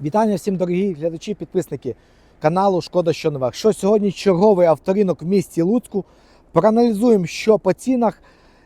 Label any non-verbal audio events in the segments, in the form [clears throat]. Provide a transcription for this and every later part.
Вітання всім дорогі глядачі, підписники каналу Шкода що нове. Що сьогодні черговий авторинок в місті Луцьку. Проаналізуємо, що по цінах.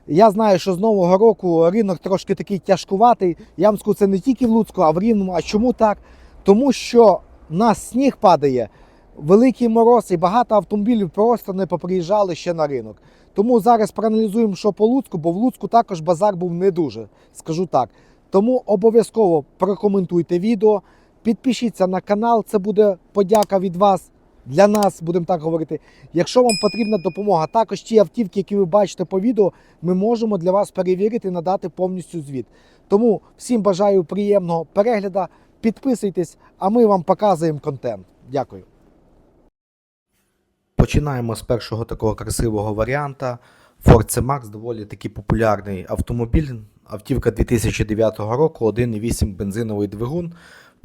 Я знаю, що з нового року ринок трошки такий тяжкуватий. Я вам скажу, це не тільки в Луцьку, а в Рівному. А чому так? Тому що в нас сніг падає, великий мороз і багато автомобілів просто не поприїжджали ще на ринок. Тому зараз проаналізуємо, що по Луцьку, бо в Луцьку також базар був не дуже, скажу так. Тому обов'язково прокоментуйте відео, підпишіться на канал, це буде подяка від вас. Для нас, будемо так говорити. Якщо вам потрібна допомога, також ті автівки, які ви бачите по відео, ми можемо для вас перевірити надати повністю звіт. Тому всім бажаю приємного перегляду. Підписуйтесь, а ми вам показуємо контент. Дякую. Починаємо з першого такого красивого варіанта. Ford C-Max доволі такий популярний автомобіль. Автівка 2009 року, 1,8 бензиновий двигун.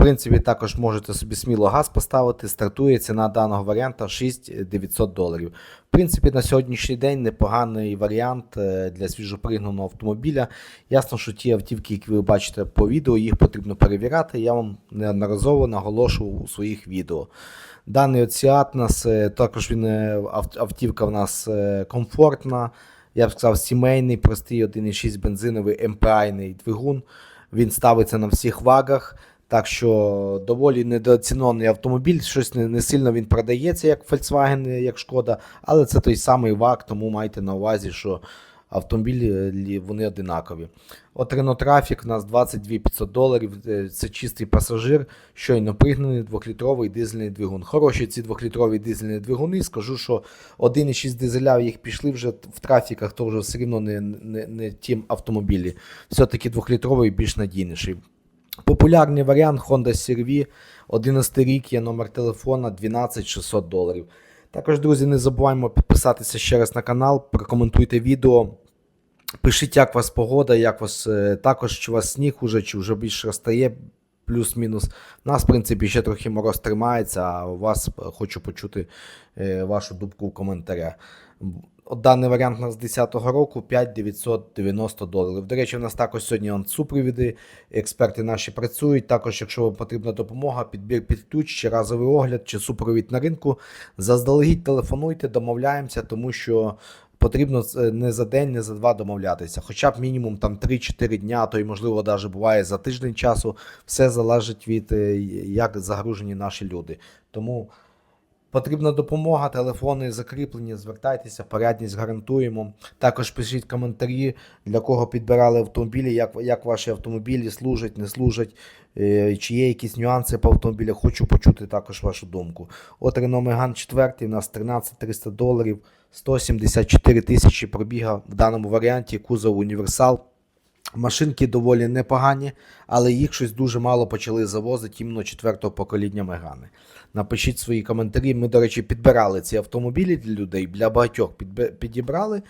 Принципі, також можете собі сміло газ поставити. Стартує ціна даного варіанта 6900 доларів. В принципі, на сьогоднішній день непоганий варіант е, для свіжопригнаного автомобіля. Ясно, що ті автівки, які ви бачите по відео, їх потрібно перевіряти. Я вам неодноразово наголошував у своїх відео. Даний Оціат нас е, також він е, автівка в нас комфортна. Я б сказав, сімейний, простий 1,6 бензиновий МПАйний двигун. Він ставиться на всіх вагах. Так що доволі недооцінений автомобіль. Щось не, не сильно він продається, як Volkswagen, як Шкода, але це той самий ваг, тому майте на увазі, що автомобілі вони одинакові. От Renault Traffic у нас 22 500 доларів. е, Це чистий пасажир, щойно пригнаний двохлітровий дизельний двигун. Хороші ці двохлітрові дизельні двигуни. Скажу, що 1,6 дизеля їх пішли вже в трафіках, то вже все рівно не, не, не ті автомобілі. Все-таки двохлітровий більш надійніший. Популярний варіант Honda CR-V, 11 рік, є номер телефона 12 600 доларів. Також, друзі, не забуваємо підписатися ще раз на канал, прокоментуйте відео. Пишіть, як у вас погода, як вас е, також, чи у вас сніг уже, чи вже більше розтає, плюс-мінус. У нас, в принципі, ще трохи мороз тримається, а у вас е, хочу почути е, вашу думку в коментарях. От Даний варіант у нас з 10-го року 5990 доларів. До речі, у нас також сьогодні он супровіди, експерти наші працюють. Також, якщо вам потрібна допомога, підбір під ключ, чи разовий огляд, чи супровід на ринку, заздалегідь телефонуйте, домовляємося, тому що потрібно е, не за день, не за два домовлятися. Хоча б мінімум там 3-4 дня, то й можливо навіть буває за тиждень часу. Все залежить від е, як загружені наші люди. Тому. Потрібна допомога, телефони закріплені, звертайтеся, порядність гарантуємо. Також пишіть коментарі, для кого підбирали автомобілі, як, як ваші автомобілі служать, не служать, е, чи є якісь нюанси по автомобілях. Хочу почути також вашу думку. От Renault Megane 4 у нас 13 300 доларів, 174 тисячі пробіга в даному варіанті, кузов універсал. Машинки доволі непогані, але їх щось дуже мало почали завозити іменно четвертого покоління Мегани. Напишіть свої коментарі. Ми, до речі, підбирали ці автомобілі для людей, для багатьох підібрали.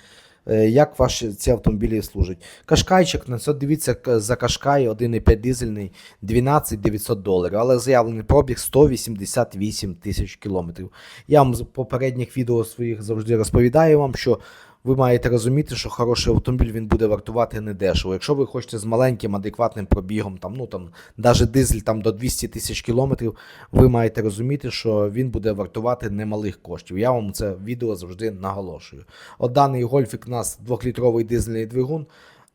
Е, Як ваші ці автомобілі служать? Кашкайчик, на це дивіться за Кашкай 1,5 дизельний 12 900 доларів, але заявлений пробіг 188 тисяч кілометрів. Я вам з попередніх відео своїх завжди розповідаю вам, що ви маєте розуміти, що хороший автомобіль він буде вартувати недешево. Якщо ви хочете з маленьким адекватним пробігом, там, ну там, навіть дизель там, до 200 тисяч кілометрів, ви маєте розуміти, що він буде вартувати немалих коштів. Я вам це відео завжди наголошую. От даний гольфік у нас 2-літровий дизельний двигун.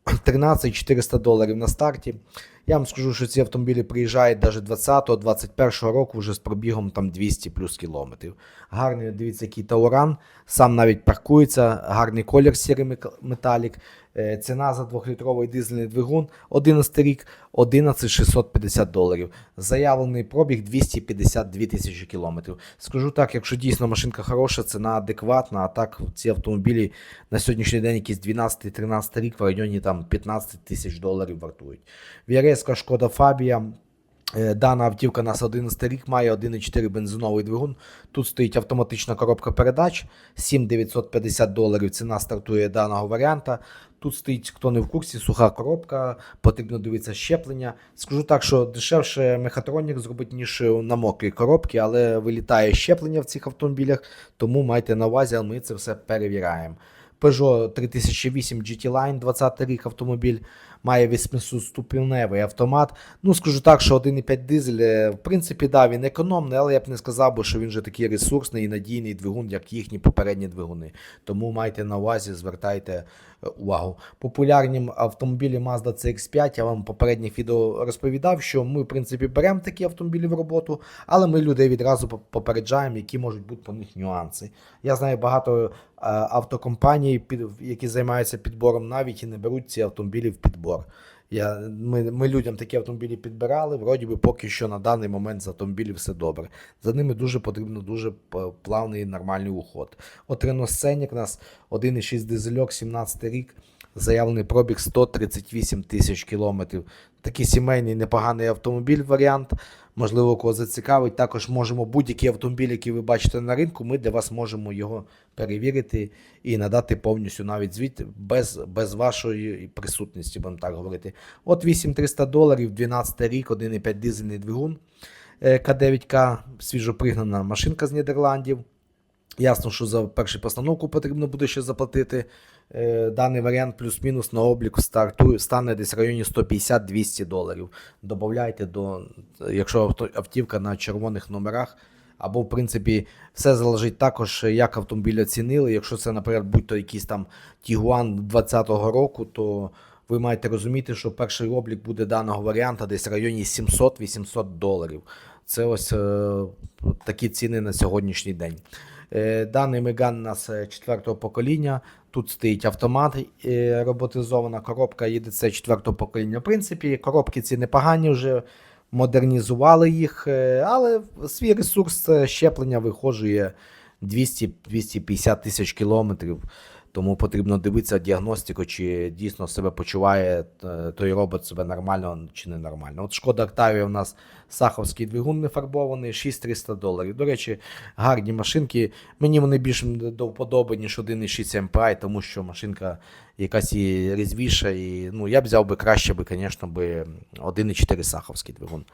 [clears throat] 13 400 доларів на старті. Я вам скажу, що ці автомобілі приїжджають навіть 20-21 року вже з пробігом там 200 плюс кілометрів. Гарний, дивіться, який тауран, сам навіть паркується, гарний колір сірий металік. Е, Ціна за 2-літровий дизельний двигун 11 рік 11650 доларів. Заявлений пробіг 252 тисячі кілометрів. Скажу так, якщо дійсно машинка хороша, ціна адекватна, а так ці автомобілі на сьогоднішній день якісь 12-13 рік в районі там 15 тисяч доларів вартують. Віреска Шкода Фабія. Е, Дана автівка нас 11 рік має 1,4 бензиновий двигун. Тут стоїть автоматична коробка передач 7950 доларів. Ціна стартує даного варіанта. Тут стоїть, хто не в курсі, суха коробка, потрібно дивитися щеплення. Скажу так, що дешевше мехатронік зробить, ніж на мокрій коробці, але вилітає щеплення в цих автомобілях, тому майте на увазі, ми це все перевіряємо. Peugeot 3008 GT Line, 20 рік автомобіль. Має 8-ступеневий автомат. Ну, скажу так, що 1,5 дизель, е, в принципі, да, він економний, але я б не сказав би, що він вже такий ресурсний і надійний двигун, як їхні попередні двигуни. Тому майте на увазі, звертайте е, увагу. Популярні автомобілі Mazda CX5, я вам в попередніх відео розповідав, що ми, в принципі, беремо такі автомобілі в роботу, але ми людей відразу попереджаємо, які можуть бути по них нюанси. Я знаю багато е, автокомпаній, які займаються підбором, навіть і не беруть ці автомобілі в підбор. Я, ми, ми людям такі автомобілі підбирали, вроді би поки що на даний момент з автомобілів все добре. За ними дуже потрібно дуже плавний і нормальний уход. От сценік, у нас 1,6 дизельок, 17 рік, заявлений пробіг 138 тисяч кілометрів. Такий сімейний непоганий автомобіль варіант. Можливо, кого зацікавить. Також можемо будь-який автомобіль, який ви бачите на ринку, ми для вас можемо його перевірити і надати повністю навіть звіт без, без вашої присутності, будемо так говорити. От 8300 доларів, 12 рік, 1,5 дизельний двигун е, К9К, свіжопригнана машинка з Нідерландів. Ясно, що за першу постановку потрібно буде ще заплатити. Е, Даний варіант плюс-мінус на облік стартує, стане десь в районі 150-200 доларів. Добавляйте до, якщо автівка на червоних номерах. Або, в принципі, все залежить також, як автомобіль оцінили. Якщо це, наприклад, будь-то якийсь там Тігуан 20-го року, то ви маєте розуміти, що перший облік буде даного варіанта десь в районі 700-800 доларів. Це ось е, такі ціни на сьогоднішній день. Е, Даний Меган у нас е, четвертого покоління. Тут стоїть автомат, е, роботизована коробка EDC четвертого покоління. В принципі, коробки ці непогані вже модернізували їх, але свій ресурс щеплення виходжує 200-250 тисяч кілометрів. Тому потрібно дивитися діагностику, чи дійсно себе почуває е, той робот себе нормально чи не нормально. От Шкода Octavia у нас саховський двигун не фарбований, 6300 доларів. До речі, гарні машинки. Мені вони більш до вподоби, ніж 1,6 MPI, тому що машинка якась і різвіша. І, ну, я б взяв би краще, би, звісно, би 1,4 саховський двигун.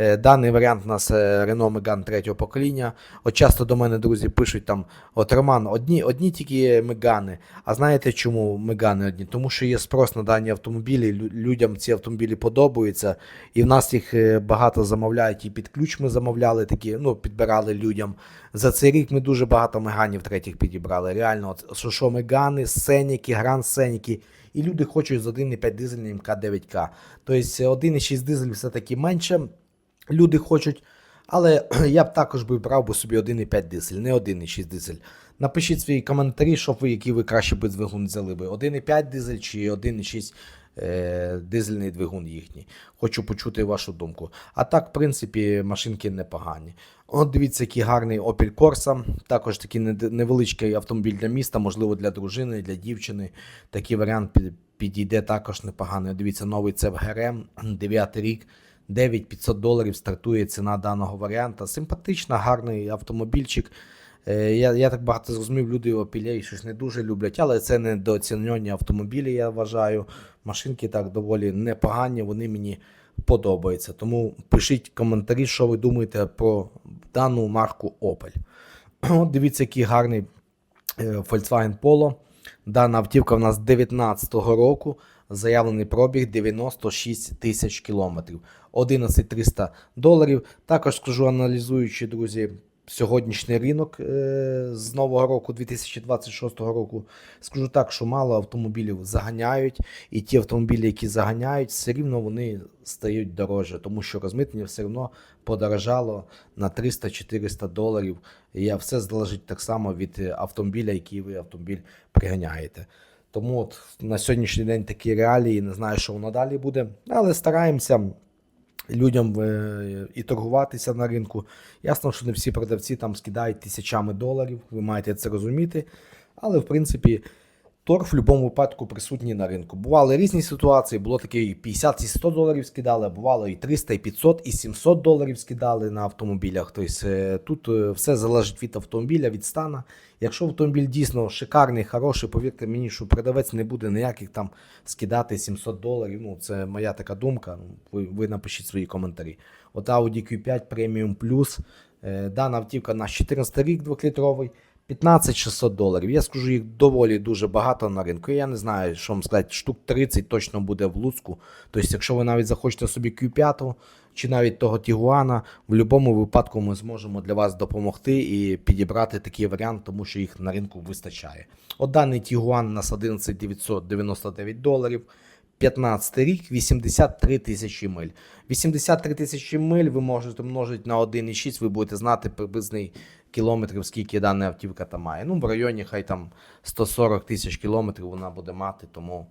Е, Даний варіант у нас е, Renault Megane третього покоління. От часто до мене друзі пишуть там: от Роман, одні, одні тільки Мегани. А знаєте чому Мегани одні? Тому що є спрос на дані автомобілі. Людям ці автомобілі подобаються, і в нас їх е, багато замовляють. І під ключ ми замовляли такі, ну підбирали людям. За цей рік ми дуже багато меганів третіх підібрали. Реально, от, що, Мегани, Сеніки, Гранд Сеніки. І люди хочуть з 1,5 дизельним К9К. Тобто 1,6 дизель все-таки менше люди хочуть. Але [clears throat] я б також би брав би собі 1,5 дизель, не 1,6 дизель. Напишіть свої коментарі, що ви, які ви краще би двигун взяли би. 1,5 дизель чи 1,6 е, дизельний двигун їхній. Хочу почути вашу думку. А так, в принципі, машинки непогані. От дивіться, який гарний Opel Corsa. Також такий невеличкий автомобіль для міста, можливо, для дружини, для дівчини. Такий варіант підійде також непоганий. Дивіться, новий CEV GRM, 9 рік. 9500 доларів стартує ціна даного варіанта. Симпатична, гарний автомобільчик. Е, Я, я так багато зрозумів, люди опілей щось не дуже люблять, але це недооцінені автомобілі, я вважаю. Машинки так доволі непогані, вони мені подобаються. Тому пишіть коментарі, що ви думаєте про дану марку Opel. [clears throat] От дивіться, який гарний е, Volkswagen Polo. Дана автівка в нас 19-го року. Заявлений пробіг 96 тисяч кілометрів. 11300 доларів. Також скажу, аналізуючи, друзі, сьогоднішній ринок е, з нового року, 2026 року, скажу так, що мало автомобілів заганяють, і ті автомобілі, які заганяють, все рівно вони стають дорожче, тому що розмитнення все одно подорожало на 300-400 доларів. І все залежить так само від автомобіля, який ви автомобіль приганяєте. Тому от на сьогоднішній день такі реалії, не знаю, що воно далі буде, але стараємося людям е, і торгуватися на ринку. Ясно, що не всі продавці там скидають тисячами доларів, ви маєте це розуміти. Але в принципі торг в будь-якому випадку присутній на ринку. Бували різні ситуації, було таке і 50 і 100 доларів скидали, бувало і 300, і 500, і 700 доларів скидали на автомобілях. Тобто е, тут е, все залежить від автомобіля, від стана. Якщо автомобіль дійсно шикарний, хороший, повірте мені, що продавець не буде ніяких там скидати 700 доларів. Ну, це моя така думка. Ну, Ви, ви напишіть свої коментарі. От Audi Q5 Premium Plus. Е, Дана автівка на 14 рік 2-літровий. 15-600 доларів. Я скажу, їх доволі дуже багато на ринку. Я не знаю, що вам сказати, штук 30 точно буде в Луцьку. Тобто, якщо ви навіть захочете собі Q5 чи навіть того Тігуана, в будь-якому випадку ми зможемо для вас допомогти і підібрати такий варіант, тому що їх на ринку вистачає. От даний Тігуан у нас 11 999 доларів. 15 рік 83 тисячі миль. 83 тисячі миль ви можете множити на 1,6, ви будете знати приблизний кілометрів, скільки дана автівка там має. Ну, в районі хай там 140 тисяч кілометрів вона буде мати, тому,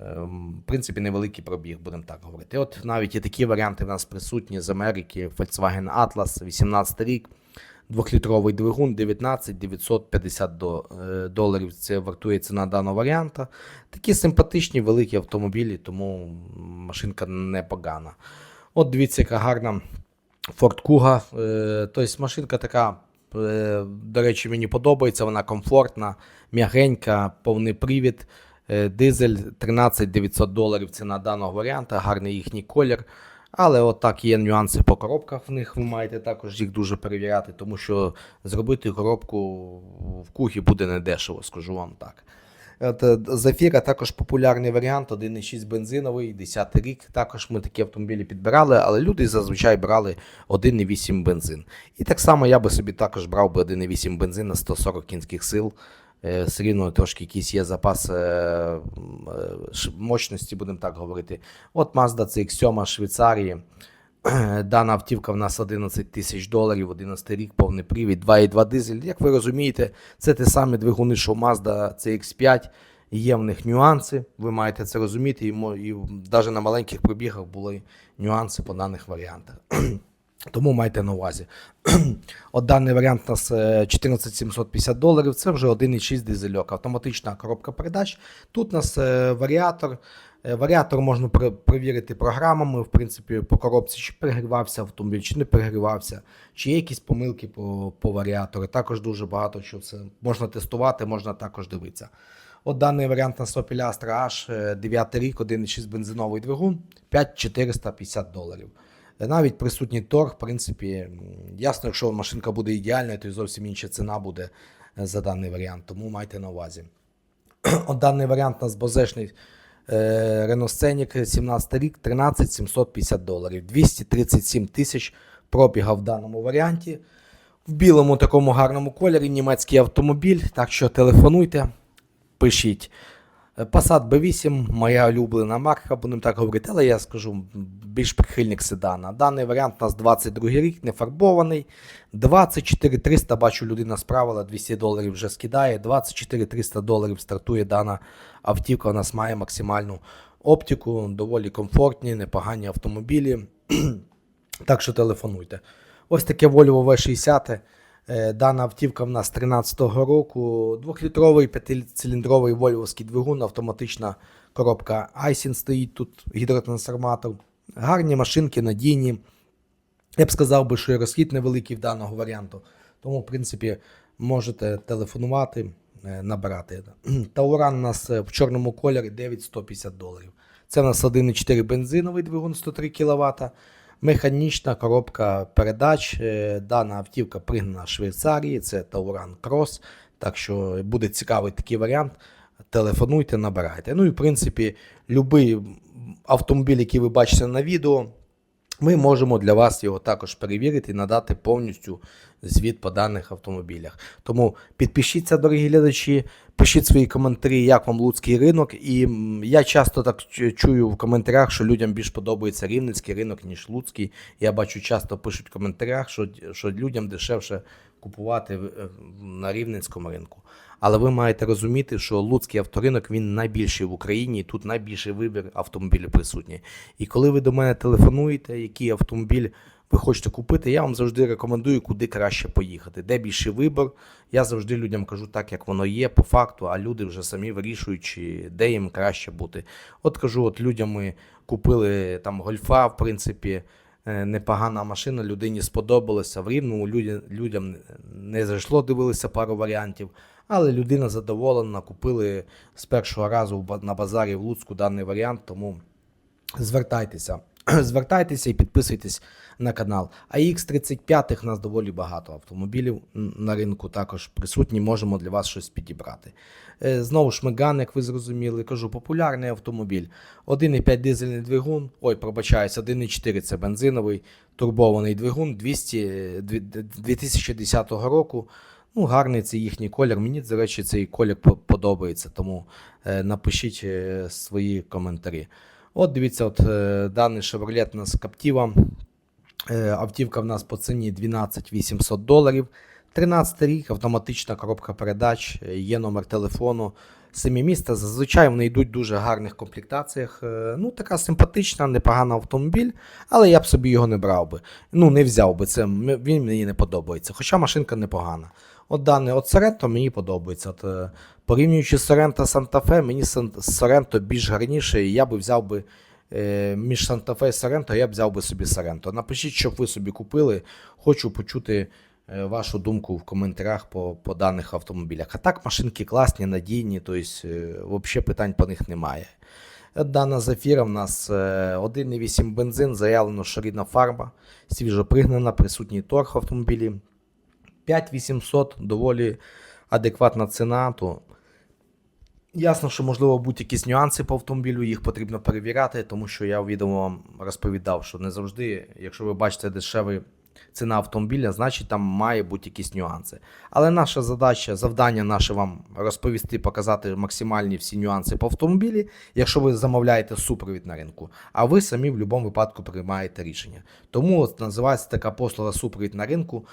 ем, в принципі, невеликий пробіг, будемо так говорити. От навіть і такі варіанти в нас присутні з Америки. Volkswagen Atlas, 18 рік. Двохлітровий двигун 19 950 до- е, доларів. Це вартує ціна даного варіанта. Такі симпатичні великі автомобілі, тому машинка непогана. От дивіться, яка гарна Ford Kuga. Е, Тобто машинка така, до речі, мені подобається, вона комфортна, м'ягенька, повний привід. Е, Дизель 13 900 доларів ціна даного варіанта, гарний їхній колір. Але от є нюанси по коробках в них. Ви маєте також їх дуже перевіряти, тому що зробити коробку в кухі буде недешево, скажу вам так. Е, Зафіра також популярний варіант, 1,6 бензиновий, 10 рік. Також ми такі автомобілі підбирали, але люди зазвичай брали 1,8 бензин. І так само я би собі також брав би 1,8 бензин на 140 кінських сил. Е, Все рівно трошки якийсь є запас е, мощності, будемо так говорити. От Mazda CX-7 Швейцарії. [clears throat] Дана автівка в нас 11 тисяч доларів, 11 рік, повний привід, 2,2 дизель. Як ви розумієте, це те саме двигуни, що Mazda CX5. Є в них нюанси, ви маєте це розуміти, і, і навіть на маленьких пробігах були нюанси по даних варіантах. [clears throat] Тому майте на увазі. [clears throat] От даний варіант у нас е, 14750 доларів. Це вже 1,6 дизельок, автоматична коробка передач. Тут у нас е, варіатор. Е, Варіатор можна перевірити програмами, в принципі, по коробці, чи перегрівався автомобіль, чи не перегрівався, чи є якісь помилки по, по варіатору. Також дуже багато що це можна тестувати, можна також дивитися. От даний варіант на Opel Astra H, е, 9 рік, 1,6 бензиновий двигун, 5450 доларів. Е, Навіть присутній торг, в принципі, ясно, якщо машинка буде ідеальною, то й зовсім інша ціна буде е, за даний варіант, тому майте на увазі. [clears throat] От даний варіант у нас бозешний е, Renault Scenic 17 рік, 13 750 доларів, 237 тисяч пробіга в даному варіанті. В білому такому гарному кольорі німецький автомобіль, так що телефонуйте, пишіть. Е, Passat B8, моя улюблена марка, будемо так говорити, але я скажу більш прихильник седана. Даний варіант у нас 22 рік, не фарбований. 24 300, бачу, людина справила, 200 доларів вже скидає. 24 300 доларів стартує дана автівка. У нас має максимальну оптику, доволі комфортні, непогані автомобілі. [clears throat] так що телефонуйте. Ось таке Volvo V60. Е, Дана автівка в нас 13-го року. Двохлітровий п'ятициліндровий вольвовський двигун, автоматична коробка Айсін стоїть тут, гідротрансформатор. Гарні машинки, надійні. Я б сказав би, що і розхід невеликий в даного варіанту. Тому, в принципі, можете телефонувати, е, набирати. [clears throat] Тауран у нас е, в чорному кольорі 9150 доларів. Це у нас 1,4 бензиновий двигун 103 кВт. Механічна коробка передач. Е, Дана автівка пригнана в Швейцарії, це Тауран Крос. Так що буде цікавий такий варіант. Телефонуйте, набирайте. Ну і в принципі, будь-який автомобіль, який ви бачите на відео, ми можемо для вас його також перевірити і надати повністю звіт по даних автомобілях. Тому підпишіться, дорогі глядачі, пишіть свої коментарі, як вам луцький ринок. І я часто так чую в коментарях, що людям більш подобається рівненський ринок, ніж луцький. Я бачу, часто пишуть в коментарях, що, що людям дешевше купувати е, на рівненському ринку. Але ви маєте розуміти, що Луцький авторинок він найбільший в Україні, і тут найбільший вибір автомобілів присутній. І коли ви до мене телефонуєте, який автомобіль ви хочете купити, я вам завжди рекомендую, куди краще поїхати. Де більший вибір. Я завжди людям кажу так, як воно є, по факту, а люди вже самі вирішують, чи де їм краще бути. От кажу, от людям ми купили там гольфа, в принципі. Е, Непогана машина, людині сподобалося. В рівному людям, людям не зайшло, дивилися пару варіантів, але людина задоволена, купили з першого разу на базарі в Луцьку даний варіант, тому звертайтеся. [clears throat] звертайтеся і підписуйтесь на канал. А X35 у нас доволі багато автомобілів на ринку також присутні, можемо для вас щось підібрати. Е, Знову ж Меган, як ви зрозуміли, кажу, популярний автомобіль. 1,5 дизельний двигун, ой, пробачаюсь, 1,4 це бензиновий турбований двигун 200, е, 2010 року. Ну, гарний це їхній колір. Мені, до речі, цей колір подобається, тому е, напишіть е, свої коментарі. От дивіться, от е, даний Chevrolet у нас Captiva. Е, автівка в нас по ціні 12 800 доларів. 13 рік, автоматична коробка передач, е, є номер телефону. Самі міста зазвичай вони йдуть в дуже гарних комплектаціях. Ну, така симпатична, непогана автомобіль, але я б собі його не брав би. Ну, не взяв би це. Він мені не подобається. Хоча машинка непогана. От дане от Sorento мені подобається. От, е, порівнюючи Santa Fe, мені Sorento більш гарніше, і я би взяв би е, між Fe і Sorento, я б взяв би собі Sorento. Напишіть, щоб ви собі купили. Хочу почути е, вашу думку в коментарях по, по даних автомобілях. А так, машинки класні, надійні, тобто взагалі питань по них немає. Дана зафіра в нас е, 1,8 бензин, заявлено що рідна фарба, свіжо пригнана, присутній торг в автомобілі. 5800 доволі адекватна ціна. То ясно, що можливо будуть якісь нюанси по автомобілю, їх потрібно перевіряти, тому що я в відео вам розповідав, що не завжди, якщо ви бачите дешевий ціна автомобіля, значить там має бути якісь нюанси. Але наша задача, завдання наше вам розповісти, показати максимальні всі нюанси по автомобілі, якщо ви замовляєте супровід на ринку, а ви самі в будь-якому випадку приймаєте рішення. Тому от називається така послуга супровід на ринку.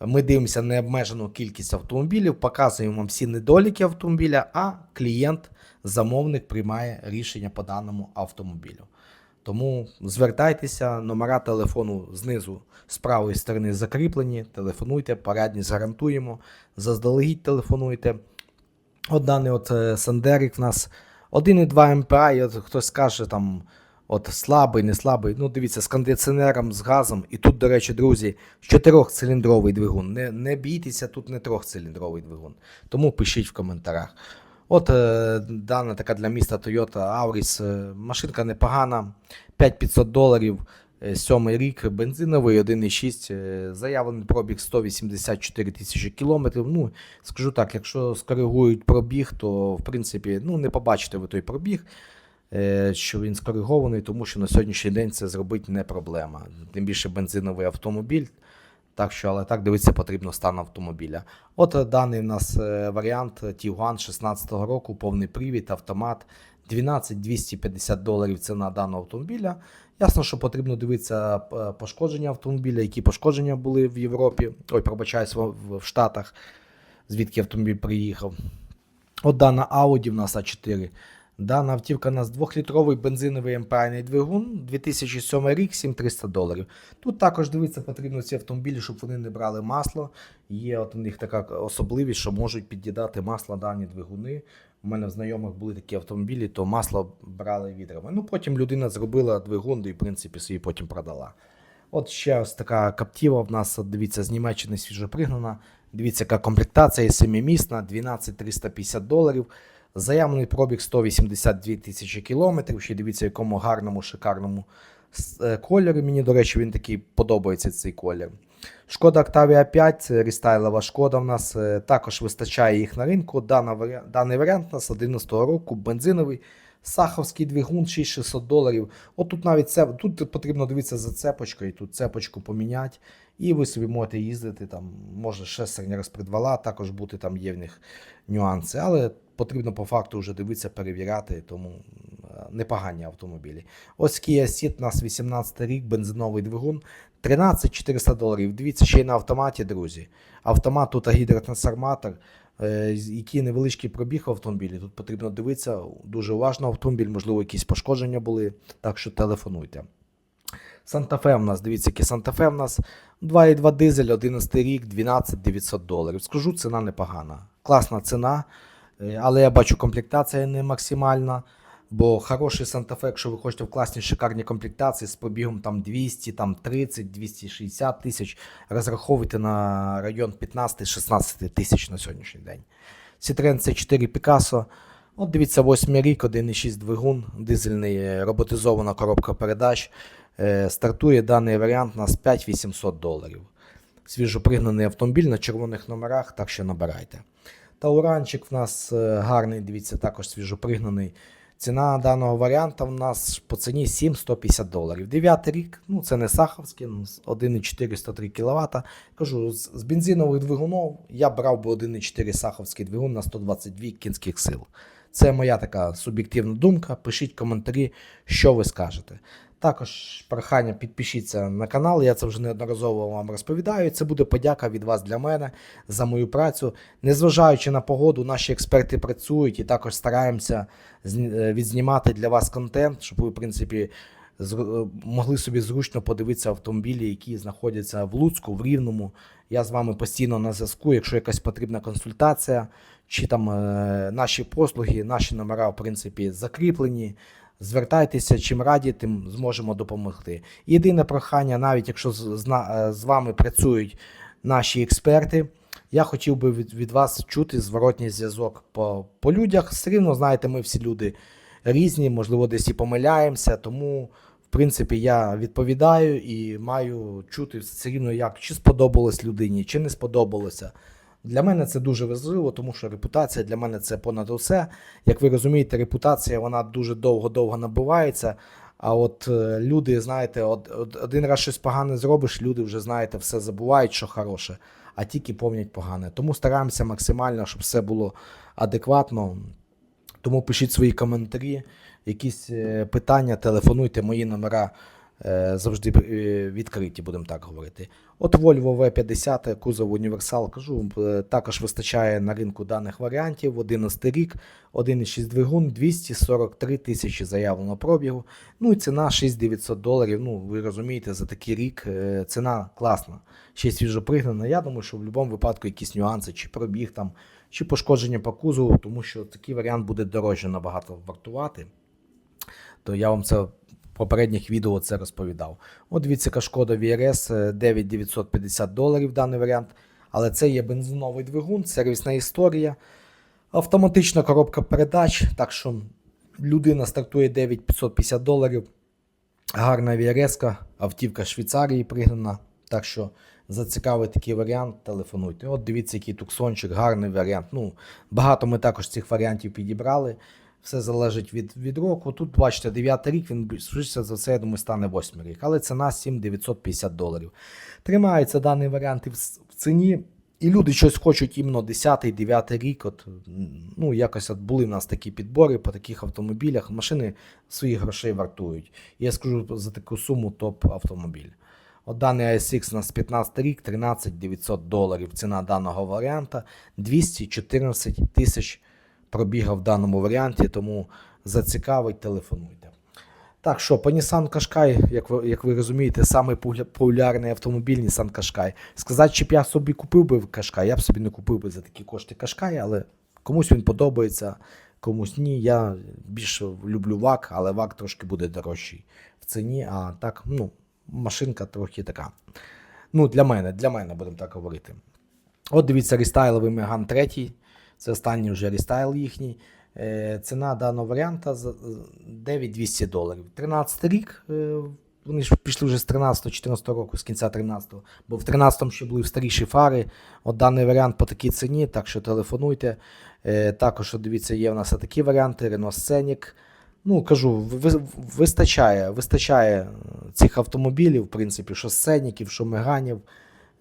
Ми дивимося необмежену кількість автомобілів, показуємо вам всі недоліки автомобіля, а клієнт, замовник приймає рішення по даному автомобілю. Тому звертайтеся, номера телефону знизу з правої сторони закріплені, телефонуйте, порядність гарантуємо, заздалегідь телефонуйте. От даний от е, Сандерик в нас 1,2 МПА, і от хтось скаже там. От слабий, не слабий. Ну, дивіться, з кондиціонером, з газом. І тут, до речі, друзі, чотирьохциліндровий двигун. Не, не бійтеся, тут не трьохциліндровий двигун. Тому пишіть в коментарях. От е, дана така для міста Toyota Auris. е, машинка непогана. 5500 доларів. е, Сьомий рік, бензиновий 1,6, е, заявлений пробіг 184 тисячі кілометрів. Ну, скажу так, якщо скоригують пробіг, то в принципі ну, не побачите ви той пробіг що він скоригований, тому що на сьогоднішній день це зробити не проблема. Тим більше бензиновий автомобіль. Так що, але так дивитися потрібно стан автомобіля. От е, даний у нас е, варіант Tiguan 16 року, повний привід, автомат. 12 250 доларів ціна даного автомобіля. Ясно, що потрібно дивитися е, пошкодження автомобіля, які пошкодження були в Європі. Ой, пробачаюсь, в, в- в Штатах, звідки автомобіль приїхав. От дана Audi в нас А4. Дана автівка у нас 2-літровий бензиновий амперний двигун, 2007 рік, 7300 доларів. Тут також дивитися потрібно ці автомобілі, щоб вони не брали масло. Є от у них така особливість, що можуть під'їдати масло дані двигуни. У мене в знайомих були такі автомобілі, то масло брали відрами. Ну потім людина зробила двигун і, в принципі, собі потім продала. От ще ось така каптіва в нас, дивіться, з Німеччини свіжо пригнана. Дивіться, яка комплектація семимісна, 12 350 доларів. Заявлений пробіг 182 тисячі кілометрів. Ще дивіться, в якому гарному, шикарному е, кольорі. Мені, до речі, він такий подобається цей колір. Шкода Octavia 5, це рестайлова шкода в нас. е, Також вистачає їх на ринку. Дана, даний варіант у нас 11 року, бензиновий. Саховський двигун 6600 доларів. От тут навіть це тут потрібно дивитися за цепочкою, тут цепочку поміняти, і ви собі можете їздити. Там може шестерня розпредвала, також бути там є в них нюанси, але потрібно по факту вже дивитися, перевіряти, тому е, непогані автомобілі. Ось Kia Ceed, у нас 18 рік, бензиновий двигун, 13 400 доларів. Дивіться ще й на автоматі, друзі. Автомат тут гідротрансформатор. Е, Який невеличкий пробіг в автомобілі. Тут потрібно дивитися дуже уважно автомобіль, можливо, якісь пошкодження були, так що телефонуйте. Санта-Фе в нас, дивіться, який Санта-Фе в нас 2,2 дизель, 11 рік, 12 900 доларів. Скажу, ціна непогана. Класна ціна, але я бачу, комплектація не максимальна. Бо хороший Санта-Фе, якщо ви хочете в класній шикарній комплектації з пробігом там 200, там 30, 260 тисяч, розраховуйте на район 15-16 тисяч на сьогоднішній день. Citroen C4 Picasso От дивіться, 8 рік, 1,6 двигун, дизельний е, роботизована коробка передач. Е, Стартує даний варіант нас 5800 доларів. Свіжопригнаний автомобіль на червоних номерах, так що набирайте. Тауранчик в нас е, гарний, дивіться, також свіжопригнаний. Ціна даного варіанта в нас по ціні 7-150 доларів. Дев'ятий рік, ну це не Саховський, ну, з 1,4 103 кВт. Кажу, з бензинових двигунів я брав би 1,4 Саховський двигун на 122 кінських сил. Це моя така суб'єктивна думка. Пишіть коментарі, що ви скажете. Також прохання підпишіться на канал, я це вже неодноразово вам розповідаю. Це буде подяка від вас для мене за мою працю. Незважаючи на погоду, наші експерти працюють і також стараємося е, відзнімати для вас контент, щоб ви, в принципі, е, могли собі зручно подивитися автомобілі, які знаходяться в Луцьку, в Рівному. Я з вами постійно на зв'язку. Якщо якась потрібна консультація, чи там е, наші послуги, наші номера, в принципі, закріплені. Звертайтеся, чим раді, тим зможемо допомогти. Єдине прохання, навіть якщо з, е, з вами працюють наші експерти, я хотів би від вас чути зворотній зв'язок по, по людях. Все рівно, знаєте, ми всі люди різні, можливо, десь і помиляємося, тому, в принципі, я відповідаю і маю чути все рівно, як чи сподобалось людині, чи не сподобалося. Для мене це дуже важливо, тому що репутація для мене це понад усе. Як ви розумієте, репутація вона дуже довго-довго набувається. А от е, люди, знаєте, один раз щось погане зробиш, люди вже, знаєте, все забувають, що хороше, а тільки пам'ятають погане. Тому стараємося максимально, щоб все було адекватно. Тому пишіть свої коментарі, якісь е, питання, телефонуйте, мої номера завжди е, відкриті, будемо так говорити. От Volvo V50, кузов універсал, кажу, е, також вистачає на ринку даних варіантів. 11 рік, 1,6 двигун, 243 тисячі заявлено пробігу. Ну і ціна 6900 доларів. Ну, ви розумієте, за такий рік е, ціна класна. Ще свіжопригнана. Я думаю, що в будь-якому випадку якісь нюанси, чи пробіг там, чи пошкодження по кузову, тому що такий варіант буде дорожче набагато вартувати. То я вам це попередніх відео це розповідав. От дивіться, шкода VRS е, 9950 доларів даний варіант. Але це є бензиновий двигун, сервісна історія, автоматична коробка передач. Так що людина стартує 9550 доларів. Гарна VRS, автівка Швейцарії пригнана. Так що зацікавий такий варіант, телефонуйте. От дивіться, який туксончик, гарний варіант. Ну, багато ми також цих варіантів підібрали. Все залежить від, від року. Тут, бачите, 9 рік, він швидше за все, я думаю, стане 8 рік. Але ціна 7950 доларів. Тримається даний варіант в, ціні. І люди щось хочуть іменно 10-9 рік. От, ну, якось от були в нас такі підбори по таких автомобілях. Машини своїх грошей вартують. Я скажу за таку суму топ автомобіль. От даний ASX у нас 15 рік, 13 900 доларів. Ціна даного варіанта 214 тисяч пробіга в даному варіанті, тому зацікавить, телефонуйте. Так що, по Nissan Qashqai, як ви, як ви розумієте, самий популярний автомобіль Nissan Qashqai. Сказати, чи б я собі купив би Qashqai, я б собі не купив би за такі кошти Qashqai, але комусь він подобається, комусь ні. Я більше люблю ВАК, але ВАК трошки буде дорожчий в ціні, а так, ну, машинка трохи така. Ну, для мене, для мене, будемо так говорити. От дивіться, рестайловий Меган 3. Це останній вже рестайл їхній. Е, ціна даного варіанта 9200 доларів. 13 рік. е, Вони ж пішли вже з 13-14 року, з кінця 13-го, бо в 13-му ще були старіші фари. От даний варіант по такій ціні, так що телефонуйте. Е, Також дивіться, є в нас такі варіанти: Renault Scenic. Ну, кажу, ви- ви- вистачає, вистачає цих автомобілів, в принципі, що Сценіків, що Меганів.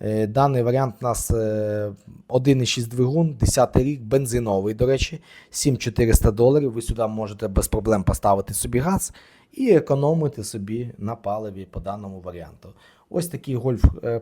Е, Даний варіант у нас е, 1,6 двигун, 10 рік, бензиновий, до речі, 7400 доларів. Ви сюди можете без проблем поставити собі газ і економити собі на паливі по даному варіанту. Ось такий Golf е,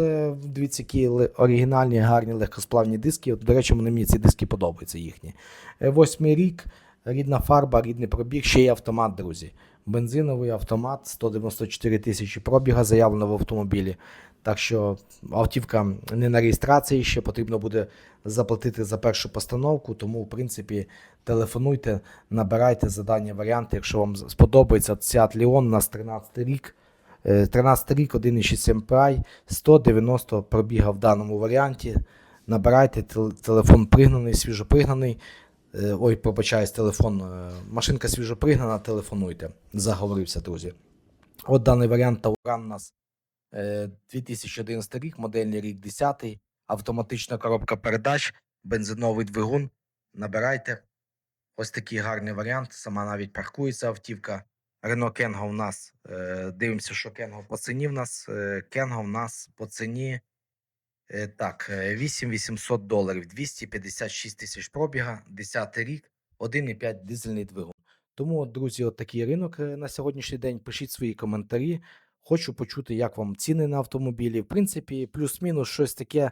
е, дивіться, які оригінальні, гарні легкосплавні диски. До речі, мені ці диски подобаються їхні. Е, Восьмий рік, рідна фарба, рідний пробіг, ще й автомат, друзі. Бензиновий автомат, 194 тисячі пробіга заявлено в автомобілі. Так що автівка не на реєстрації, ще потрібно буде заплатити за першу постановку. Тому, в принципі, телефонуйте, набирайте за дані варіанти. Якщо вам сподобається Seat Leon, у нас 13 рік. Е, 13 рік, 1,6 MPI, 190 пробіга в даному варіанті. Набирайте, телефон пригнаний, свіжопригнаний. Е, Ой, пробачаюсь, телефон. е, Машинка свіжо пригнана, телефонуйте. Заговорився, друзі. От даний варіант Тауран у нас е, 2011 рік, модельний рік 10, автоматична коробка передач, бензиновий двигун. Набирайте. Ось такий гарний варіант. Сама навіть паркується автівка. Рено Кенго у нас. Е, дивимося, що Кенго по ціні в нас. Е, Кенго в нас по ціні. Е, так, е, 8800 доларів, 256 тисяч пробіга, 10 рік, 1,5 дизельний двигун. Тому, друзі, от такий ринок е, на сьогоднішній день. Пишіть свої коментарі. Хочу почути, як вам ціни на автомобілі. В принципі, плюс-мінус щось таке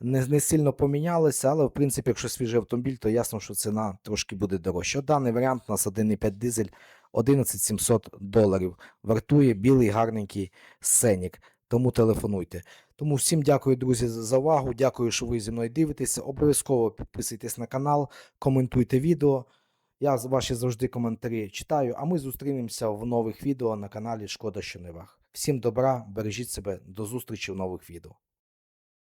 не, не сильно помінялося, але в принципі, якщо свіжий автомобіль, то ясно, що ціна трошки буде дорожча. Даний варіант у нас 1,5 дизель 11700 доларів. Вартує білий гарненький сценік. Тому телефонуйте. Тому всім дякую, друзі, за увагу. Дякую, що ви зі мною дивитеся. Обов'язково підписуйтесь на канал, коментуйте відео. Я ваші завжди коментарі читаю, а ми зустрінемося в нових відео на каналі Шкода що не вах. Всім добра, бережіть себе, до зустрічі в нових відео.